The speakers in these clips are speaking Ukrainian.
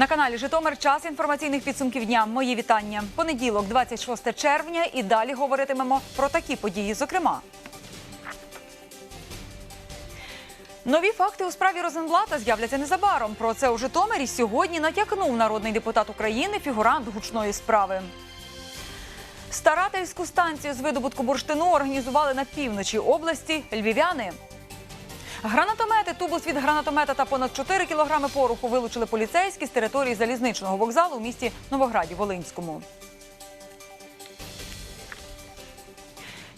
На каналі Житомир час інформаційних підсумків дня. Мої вітання. Понеділок, 26 червня, і далі говоритимемо про такі події. Зокрема, нові факти у справі Розенблата з'являться незабаром. Про це у Житомирі сьогодні натякнув народний депутат України, фігурант гучної справи. Старательську станцію з видобутку бурштину організували на півночі області львів'яни. Гранатомети, тубус від гранатомета та понад 4 кілограми пороху вилучили поліцейські з території залізничного вокзалу у місті Новограді Волинському.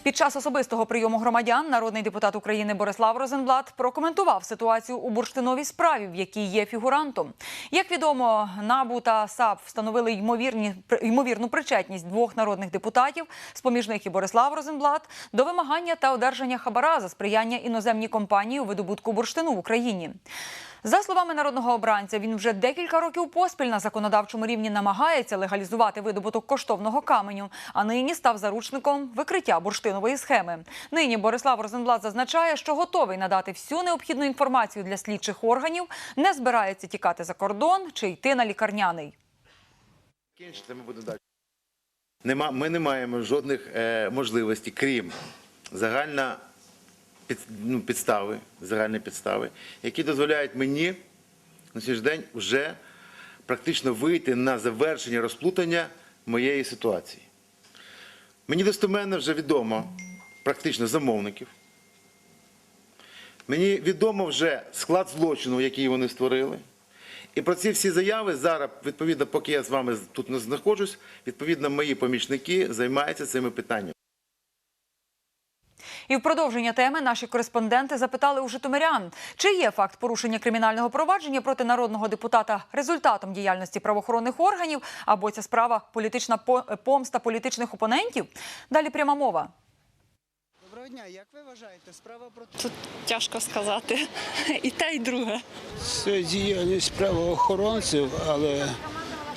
Під час особистого прийому громадян народний депутат України Борислав Розенблат прокоментував ситуацію у бурштиновій справі, в якій є фігурантом. Як відомо, НАБУ та САП встановили ймовірні, ймовірну причетність двох народних депутатів, з поміж них і Борислав Розенблат, до вимагання та одержання хабара за сприяння іноземній компанії у видобутку бурштину в Україні. За словами народного обранця, він вже декілька років поспіль на законодавчому рівні намагається легалізувати видобуток коштовного каменю, а нині став заручником викриття бурштинової схеми. Нині Борислав Розенблат зазначає, що готовий надати всю необхідну інформацію для слідчих органів, не збирається тікати за кордон чи йти на лікарняний. Кінчити ми будемо далі. Нема, ми не маємо жодних е, можливостей, крім загальна під, ну, підстави, загальні підстави, які дозволяють мені на сьогоднішній день вже практично вийти на завершення розплутання моєї ситуації. Мені достеменно вже відомо практично замовників. Мені відомо вже склад злочину, який вони створили. І про ці всі заяви зараз, відповідно, поки я з вами тут не знаходжусь, відповідно, мої помічники займаються цими питаннями. І в продовження теми наші кореспонденти запитали у житомирян, чи є факт порушення кримінального провадження проти народного депутата результатом діяльності правоохоронних органів, або ця справа політична помста політичних опонентів. Далі пряма мова. Доброго дня, як ви вважаєте, справа про Тут тяжко сказати. І та, і друга. Це діяльність правоохоронців, але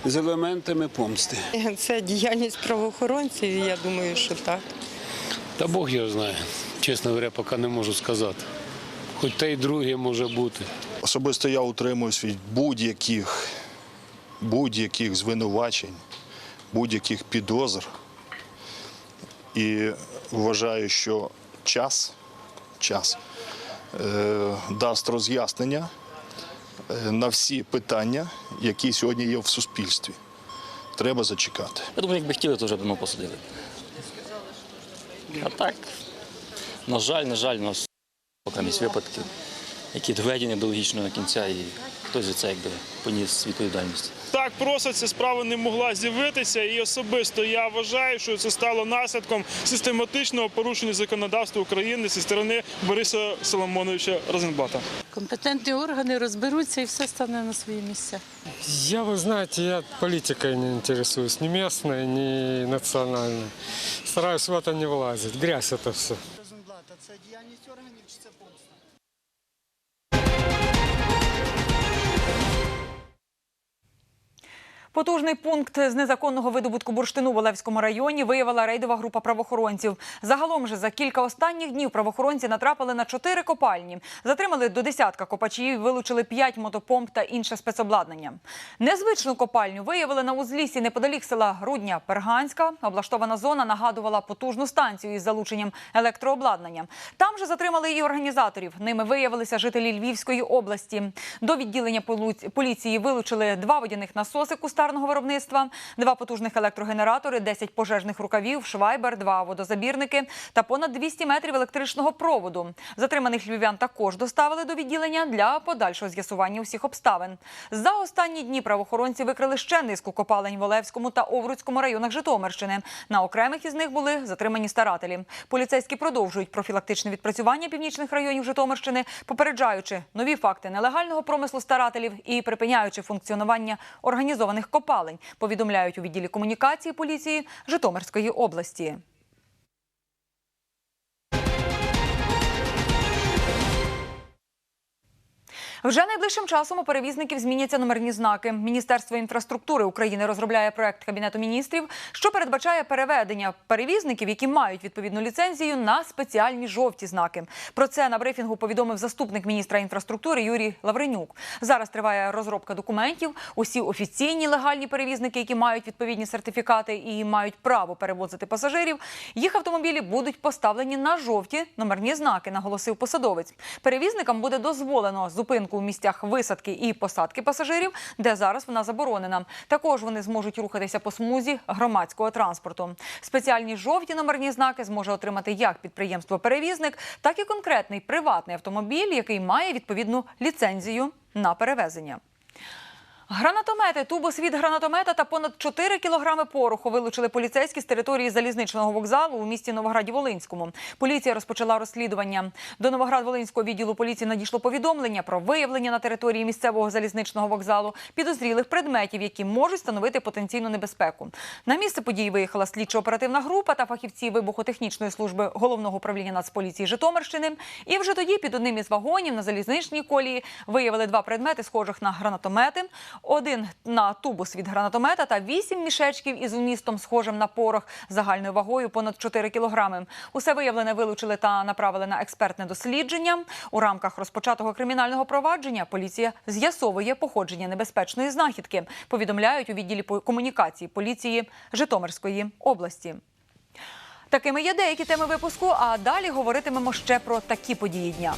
з елементами помсти. Це діяльність правоохоронців, і я думаю, що так. Та Бог його знає. Чесно говоря, поки не можу сказати. Хоч те й друге може бути. Особисто я утримуюсь від будь-яких, будь-яких звинувачень, будь-яких підозр. І вважаю, що час, час е, дасть роз'яснення е, на всі питання, які сьогодні є в суспільстві. Треба зачекати. Я думаю, якби хотіли, то вже давно посадили. А так, на жаль, на жаль, у нас випадки, які доведені до логічного кінця, і хтось за це якби поніс відповідальність. Так просто ця справа не могла з'явитися, і особисто я вважаю, що це стало наслідком систематичного порушення законодавства України зі сторони Бориса Соломоновича Розенбата. Компетентні органи розберуться і все стане на свої місця. Я, вы знаете, я политикой не интересуюсь, ни местной, ни национальной. Стараюсь в это не влазить. Грязь это все. Розенблата це діяльність органів чи це помста? Потужний пункт з незаконного видобутку бурштину в Олевському районі виявила рейдова група правоохоронців. Загалом же за кілька останніх днів правоохоронці натрапили на чотири копальні. Затримали до десятка копачів, вилучили п'ять мотопомп та інше спецобладнання. Незвичну копальню виявили на узліссі неподалік села Грудня Перганська. Облаштована зона нагадувала потужну станцію із залученням електрообладнання. Там же затримали і організаторів. Ними виявилися жителі Львівської області. До відділення поліції вилучили два водяних насоси кустарного виробництва, два потужних електрогенератори, 10 пожежних рукавів, швайбер, два водозабірники та понад 200 метрів електричного проводу. Затриманих львів'ян також доставили до відділення для подальшого з'ясування усіх обставин. За останні дні правоохоронці викрили ще низку копалень в Олевському та Овруцькому районах Житомирщини. На окремих із них були затримані старателі. Поліцейські продовжують профілактичне відпрацювання північних районів Житомирщини, попереджаючи нові факти нелегального промислу старателів і припиняючи функціонування організованих копалень. Повідомляють у відділі комунікації поліції Житомирської області. Вже найближчим часом у перевізників зміняться номерні знаки. Міністерство інфраструктури України розробляє проект Кабінету міністрів, що передбачає переведення перевізників, які мають відповідну ліцензію, на спеціальні жовті знаки. Про це на брифінгу повідомив заступник міністра інфраструктури Юрій Лавренюк. Зараз триває розробка документів. Усі офіційні легальні перевізники, які мають відповідні сертифікати і мають право перевозити пасажирів, їх автомобілі будуть поставлені на жовті номерні знаки, наголосив посадовець. Перевізникам буде дозволено зупинку у місцях висадки і посадки пасажирів, де зараз вона заборонена. Також вони зможуть рухатися по смузі громадського транспорту. Спеціальні жовті номерні знаки зможе отримати як підприємство-перевізник, так і конкретний приватний автомобіль, який має відповідну ліцензію на перевезення. Гранатомети, тубосвіт гранатомета та понад 4 кілограми пороху вилучили поліцейські з території залізничного вокзалу у місті Новограді-Волинському. Поліція розпочала розслідування. До Новоград-Волинського відділу поліції надійшло повідомлення про виявлення на території місцевого залізничного вокзалу підозрілих предметів, які можуть становити потенційну небезпеку. На місце події виїхала слідчо-оперативна група та фахівці вибухотехнічної служби головного управління Нацполіції Житомирщини. І вже тоді під одним із вагонів на залізничній колії виявили два предмети, схожих на гранатомети один на тубус від гранатомета та вісім мішечків із вмістом, схожим на порох, загальною вагою понад 4 кілограми. Усе виявлене вилучили та направили на експертне дослідження. У рамках розпочатого кримінального провадження поліція з'ясовує походження небезпечної знахідки. Повідомляють у відділі комунікації поліції Житомирської області. Такими є деякі теми випуску. А далі говоритимемо ще про такі події дня.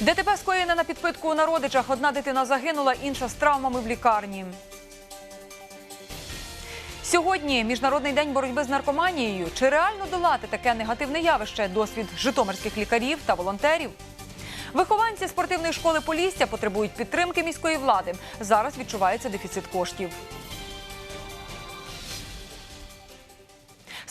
ДТП скоєне на підпитку у народичах. Одна дитина загинула, інша з травмами в лікарні. Сьогодні міжнародний день боротьби з наркоманією. Чи реально долати таке негативне явище? Досвід житомирських лікарів та волонтерів. Вихованці спортивної школи Полісся потребують підтримки міської влади. Зараз відчувається дефіцит коштів.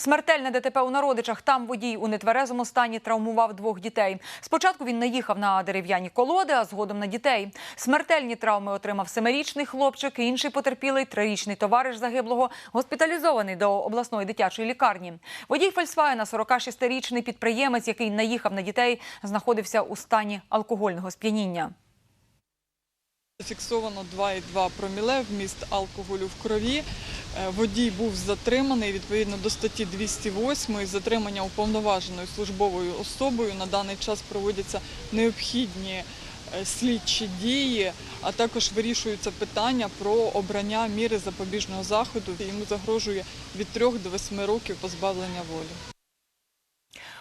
Смертельне ДТП у Народичах. Там водій у нетверезому стані травмував двох дітей. Спочатку він наїхав на дерев'яні колоди, а згодом на дітей. Смертельні травми отримав семирічний хлопчик. Інший потерпілий трирічний товариш загиблого, госпіталізований до обласної дитячої лікарні. Водій Фольксвагена, 46-річний підприємець, який наїхав на дітей, знаходився у стані алкогольного сп'яніння. Зафіксовано 2,2 проміле вміст алкоголю в крові. Е, Водій був затриманий відповідно до статті 208 затримання уповноваженою службовою особою. На даний час проводяться необхідні е, слідчі дії, а також вирішуються питання про обрання міри запобіжного заходу. Йому загрожує від 3 до 8 років позбавлення волі.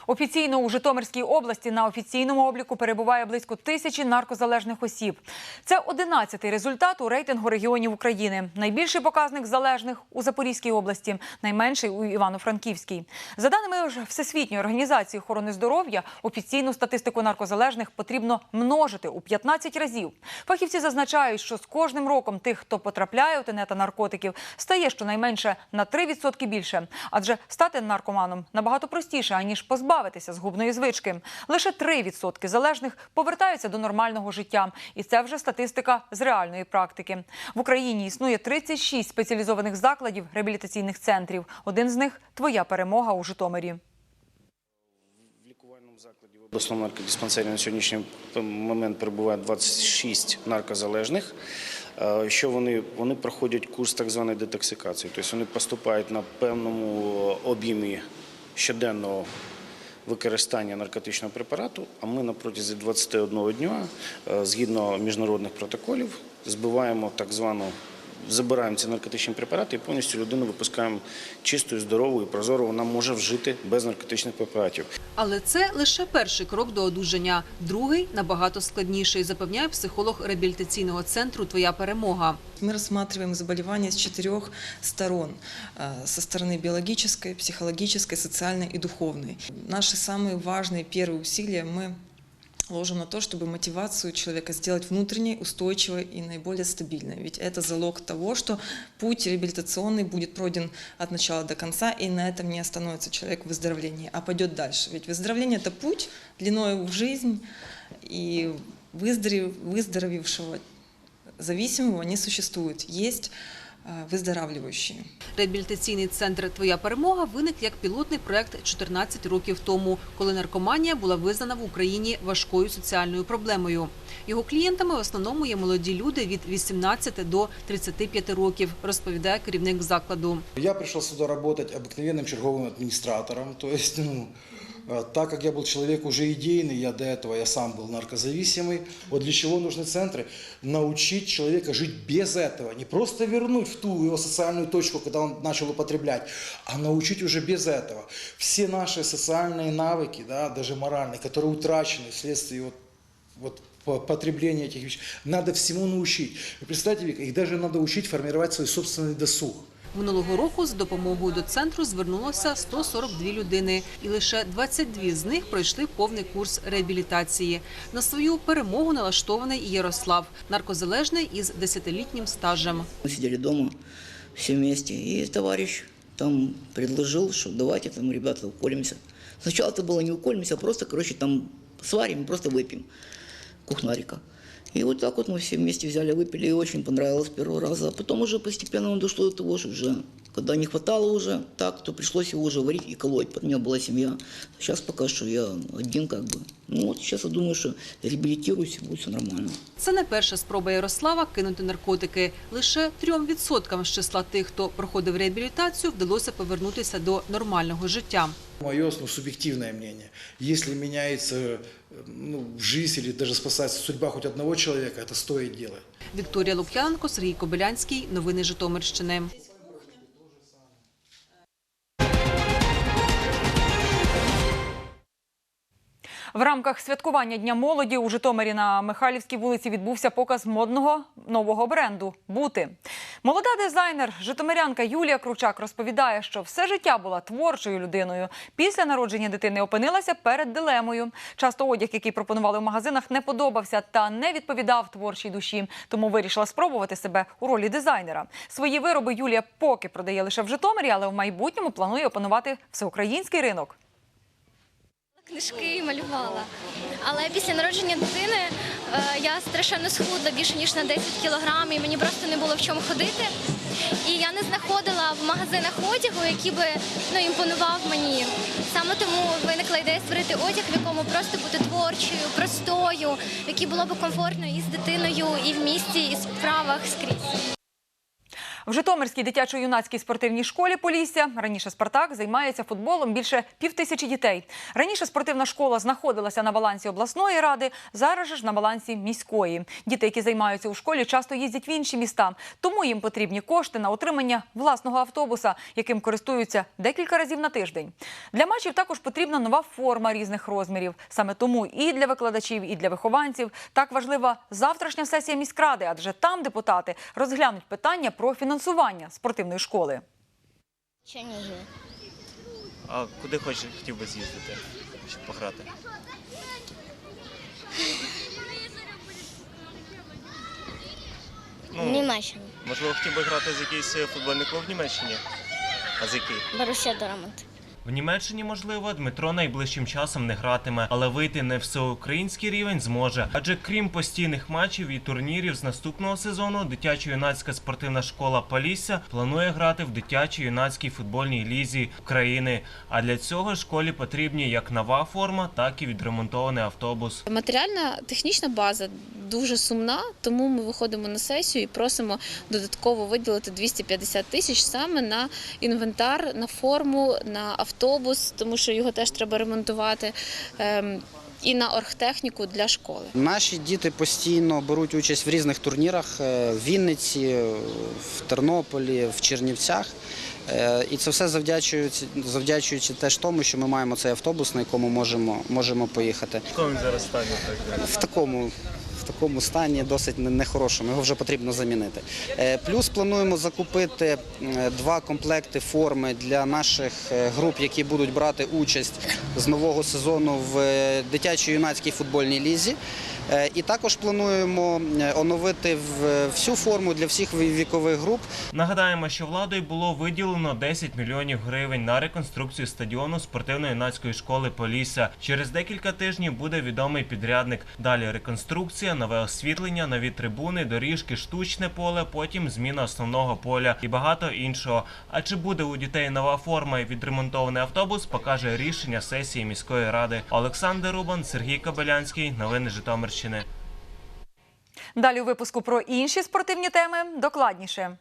Офіційно у Житомирській області на офіційному обліку перебуває близько тисячі наркозалежних осіб. Це 11-й результат у рейтингу регіонів України. Найбільший показник залежних у Запорізькій області, найменший у Івано-Франківській. За даними Всесвітньої організації охорони здоров'я, офіційну статистику наркозалежних потрібно множити у 15 разів. Фахівці зазначають, що з кожним роком тих, хто потрапляє у тенета наркотиків, стає щонайменше на 3% більше. Адже стати наркоманом набагато простіше, аніж позбавитися згубної звички. Лише 3% залежних повертаються до нормального життя. І це вже статистика з реальної практики. В Україні існує 36 спеціалізованих закладів реабілітаційних центрів. Один з них твоя перемога у Житомирі. В обласному наркодиспансері на сьогоднішній момент перебуває 26 наркозалежних. Е, Що вони, вони проходять курс так званої детоксикації, тобто вони поступають на певному об'ємі щоденного використання наркотичного препарату, а ми на протязі 21 дня, е, згідно міжнародних протоколів, збиваємо так звану забираємо ці наркотичні препарати і повністю людину випускаємо чистою, здоровою, прозоро. Вона може вжити без наркотичних препаратів. Але це лише перший крок до одужання. Другий набагато складніший, запевняє психолог реабілітаційного центру Твоя перемога. Мы рассматриваем заболевания с четырех сторон. э, Со стороны биологической, психологической, социальной и духовной. Наши самые важные первые усилия мы ложим на то, чтобы мотивацию человека сделать внутренней, устойчивой и наиболее стабильной. Ведь это залог того, что путь реабилитационный будет пройден от начала до конца, и на этом не остановится человек в выздоровлении, а пойдет дальше. Ведь выздоровление – это путь длиною в жизнь, и выздоров- выздоровевшего зависимого не существует. Есть э, выздоравливающими. Реабілітаційний центр Твоя перемога виник як пілотний проект 14 років тому, коли наркоманія була визнана в Україні важкою соціальною проблемою. Його клієнтами в основному є молоді люди від 18 до 35 років, розповідає керівник закладу. Я пришел сюда работать обыкновенным черговым администратором. То есть, ну, э, так как я был человек уже идейный, я до этого я сам был наркозависимый. Вот для чего нужны центры? Научить человека жить без этого. Не просто вернуть в ту его социальную точку, когда он начал употреблять, а научить уже без этого. Все наши социальные навыки, да, даже моральные, которые утрачены вследствие вот, вот по- потребления этих вещей, надо всему научить. Представьте, Вика, их даже надо учить формировать свой собственный досуг. Минулого року з допомогою до центру звернулося 142 людини, і лише 22 з них пройшли повний курс реабілітації. На свою перемогу налаштований і Ярослав, наркозалежний із 10-літнім стажем. Мы сидели дома все вместе, и товарищ там предложил, что давайте там, ребята, уколемся. Сначала это было не уколемся, а просто, короче, там сварим, и просто выпьем кухнарика. И вот так вот мы все вместе взяли, выпили, и очень понравилось первого раза. А потом уже постепенно он дошло до того, что уже, когда не хватало уже так, то пришлось его уже варить и колоть. У меня была семья. Сейчас пока что я один как бы. Ну вот сейчас я думаю, что реабилитируюсь, и будет все нормально. Це не перша спроба Ярослава кинути наркотики. Лише 3% з числа тих, хто проходив реабілітацію, вдалося повернутися до нормального життя. Мое ну, субъективное мнение. Если меняется э, ну, жизнь или даже спасается судьба хоть одного человека, это стоит делать. Вікторія Лук'яненко, Сергій Кобилянський. Новини Житомирщини. В рамках святкування Дня молоді у Житомирі на Михайлівській вулиці відбувся показ модного нового бренду Бути. Молода дизайнер, житомирянка Юлія Кручак розповідає, що все життя була творчою людиною. Після народження дитини опинилася перед дилемою. Часто одяг, який пропонували в магазинах, не подобався та не відповідав творчій душі. Тому вирішила спробувати себе у ролі дизайнера. Свої вироби Юлія поки продає лише в Житомирі, але в майбутньому планує опанувати всеукраїнський ринок. Книжки малювала. Але після народження дитини е, я страшенно схудла більше ніж на 10 кілограм, і мені просто не було в чому ходити. І я не знаходила в магазинах одягу, який би ну, імпонував мені. Саме тому виникла ідея створити одяг, в якому просто бути творчою, простою, в якій було б комфортно і з дитиною, і в місті, і в справах скрізь. В Житомирській дитячо-юнацькій спортивній школі Полісся раніше Спартак займається футболом більше півтисячі дітей. Раніше спортивна школа знаходилася на балансі обласної ради, зараз же ж на балансі міської. Діти, які займаються у школі, часто їздять в інші міста, тому їм потрібні кошти на отримання власного автобуса, яким користуються декілька разів на тиждень. Для матчів також потрібна нова форма різних розмірів. Саме тому і для викладачів, і для вихованців так важлива завтрашня сесія міськради, адже там депутати розглянуть питання про фінансування спортивної школи. Чернігів. А куди хочеш хотів би з'їздити, щоб пограти? В Німеччині. Можливо, хотів би грати з якийсь футбольний клуб в Німеччині? А з який? Борусsia Дормут. В Німеччині, можливо, Дмитро найближчим часом не гратиме, але вийти на всеукраїнський рівень зможе. Адже крім постійних матчів і турнірів з наступного сезону, дитячо-юнацька спортивна школа Полісся планує грати в дитячо-юнацькій футбольній лізі України. А для цього школі потрібні як нова форма, так і відремонтований автобус. Матеріальна технічна база дуже сумна, тому ми виходимо на сесію і просимо додатково виділити 250 тисяч саме на інвентар, на форму, на автобус, тому що його теж треба ремонтувати. ем, І на оргтехніку для школи. Наші діти постійно беруть участь в різних турнірах е, в Вінниці, в Тернополі, в Чернівцях. Е, І це все завдячуючи, завдячуючи теж тому, що ми маємо цей автобус, на якому можемо, можемо поїхати. В якому він зараз стані? В такому, в такому стані досить нехорошому, його вже потрібно замінити. Е, Плюс плануємо закупити два комплекти форми для наших е, груп, які будуть брати участь з нового сезону в е, дитячо-юнацькій футбольній лізі. Е, І також плануємо е, оновити всю форму для всіх вікових груп. Нагадаємо, що владою було виділено 10 мільйонів гривень на реконструкцію стадіону спортивно-юнацької школи Полісся. Через декілька тижнів буде відомий підрядник. Далі реконструкція, нове освітлення, нові трибуни, доріжки, штучне поле, потім зміна основного поля і багато іншого. А чи буде у дітей нова форма і відремонтований автобус, покаже рішення сесії міської ради. Олександр Рубан, Сергій Кобилянський. Новини Житомирщини. Далі у випуску про інші спортивні теми докладніше.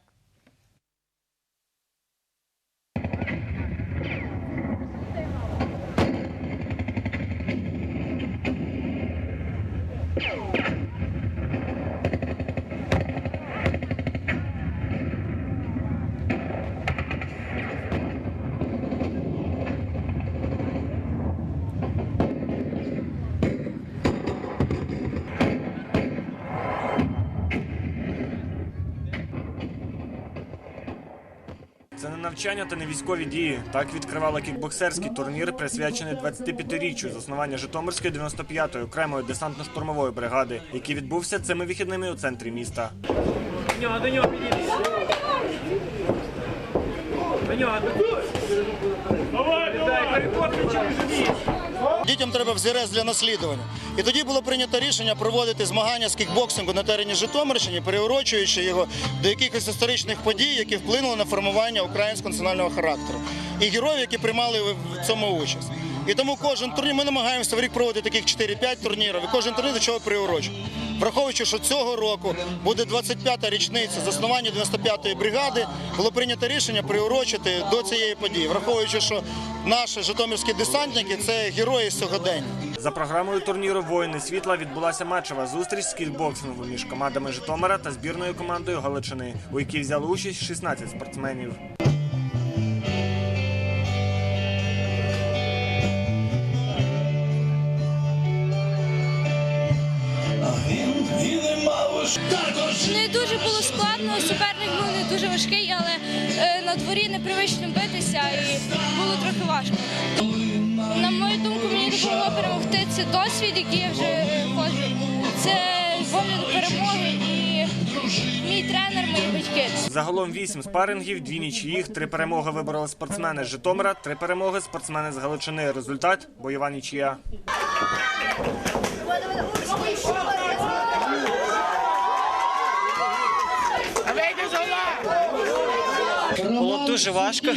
Навчання та не військові дії. Так відкривала кікбоксерський турнір, присвячений 25-річчю заснування Житомирської 95-ї окремої десантно-штурмової бригади, який відбувся цими вихідними у центрі міста. Дітям треба взірець для наслідування. І тоді було прийнято рішення проводити змагання з кікбоксингу на терені Житомирщини, приурочуючи його до якихось історичних подій, які вплинули на формування українського національного характеру. І героїв, які приймали в цьому участь. І тому кожен турнір ми намагаємося в рік проводити таких 4-5 турнірів, і кожен турнір до чого приурочує. Враховуючи, що цього року буде 25-та річниця заснування 95-ї бригади, було прийнято рішення приурочити до цієї події, враховуючи, що наші житомирські десантники це герої сьогодення. За програмою турніру Воїни світла відбулася матчева зустріч з кікбоксингу між командами Житомира та збірною командою Галичини, у якій взяли участь 16 спортсменів. Не дуже було складно, суперник був не дуже важкий, але е, на дворі непривично битися і було трохи важко. На мою думку, мені допомогло перемогти. Це досвід, який я вже ходжу. Це воля перемоги і мій тренер, мої батьки. Загалом вісім спарингів, дві нічиїх, три перемоги вибороли спортсмени з Житомира, три перемоги спортсмени з Галичини. Результат бойова нічия. Було дуже важко.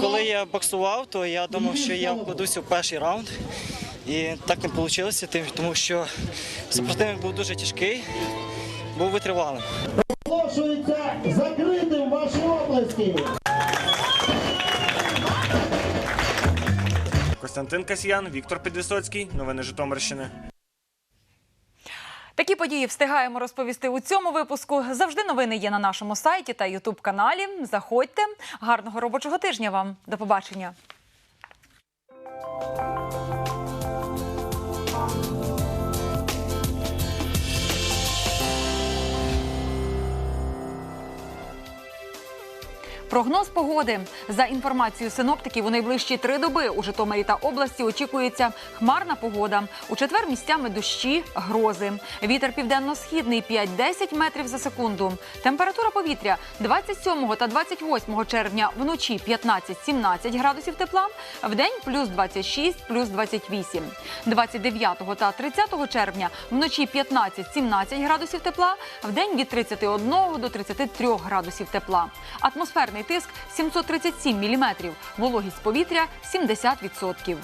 Коли я боксував, то я думав, що я вкладуся в перший раунд. І так не вийшло, тому що супротивник був дуже тяжкий, був витривалим. Оголошується закритим ваші області. Костянтин Касьян, Віктор Підвисоцький. Новини Житомирщини. Такі події встигаємо розповісти у цьому випуску. Завжди новини є на нашому сайті та ютуб каналі. Заходьте. Гарного робочого тижня вам. До побачення. Прогноз погоди за інформацією синоптиків у найближчі три доби у Житомирі та області очікується хмарна погода. У четвер місцями дощі, грози. Вітер південно-східний 5-10 метрів за секунду. Температура повітря 27 та 28 червня вночі 15-17 градусів тепла, вдень плюс 26, плюс 28. 29 та 30 червня вночі 15-17 градусів тепла, вдень від 31 до 33 градусів тепла. Атмосферний тиск 737 міліметрів, вологість повітря 70%.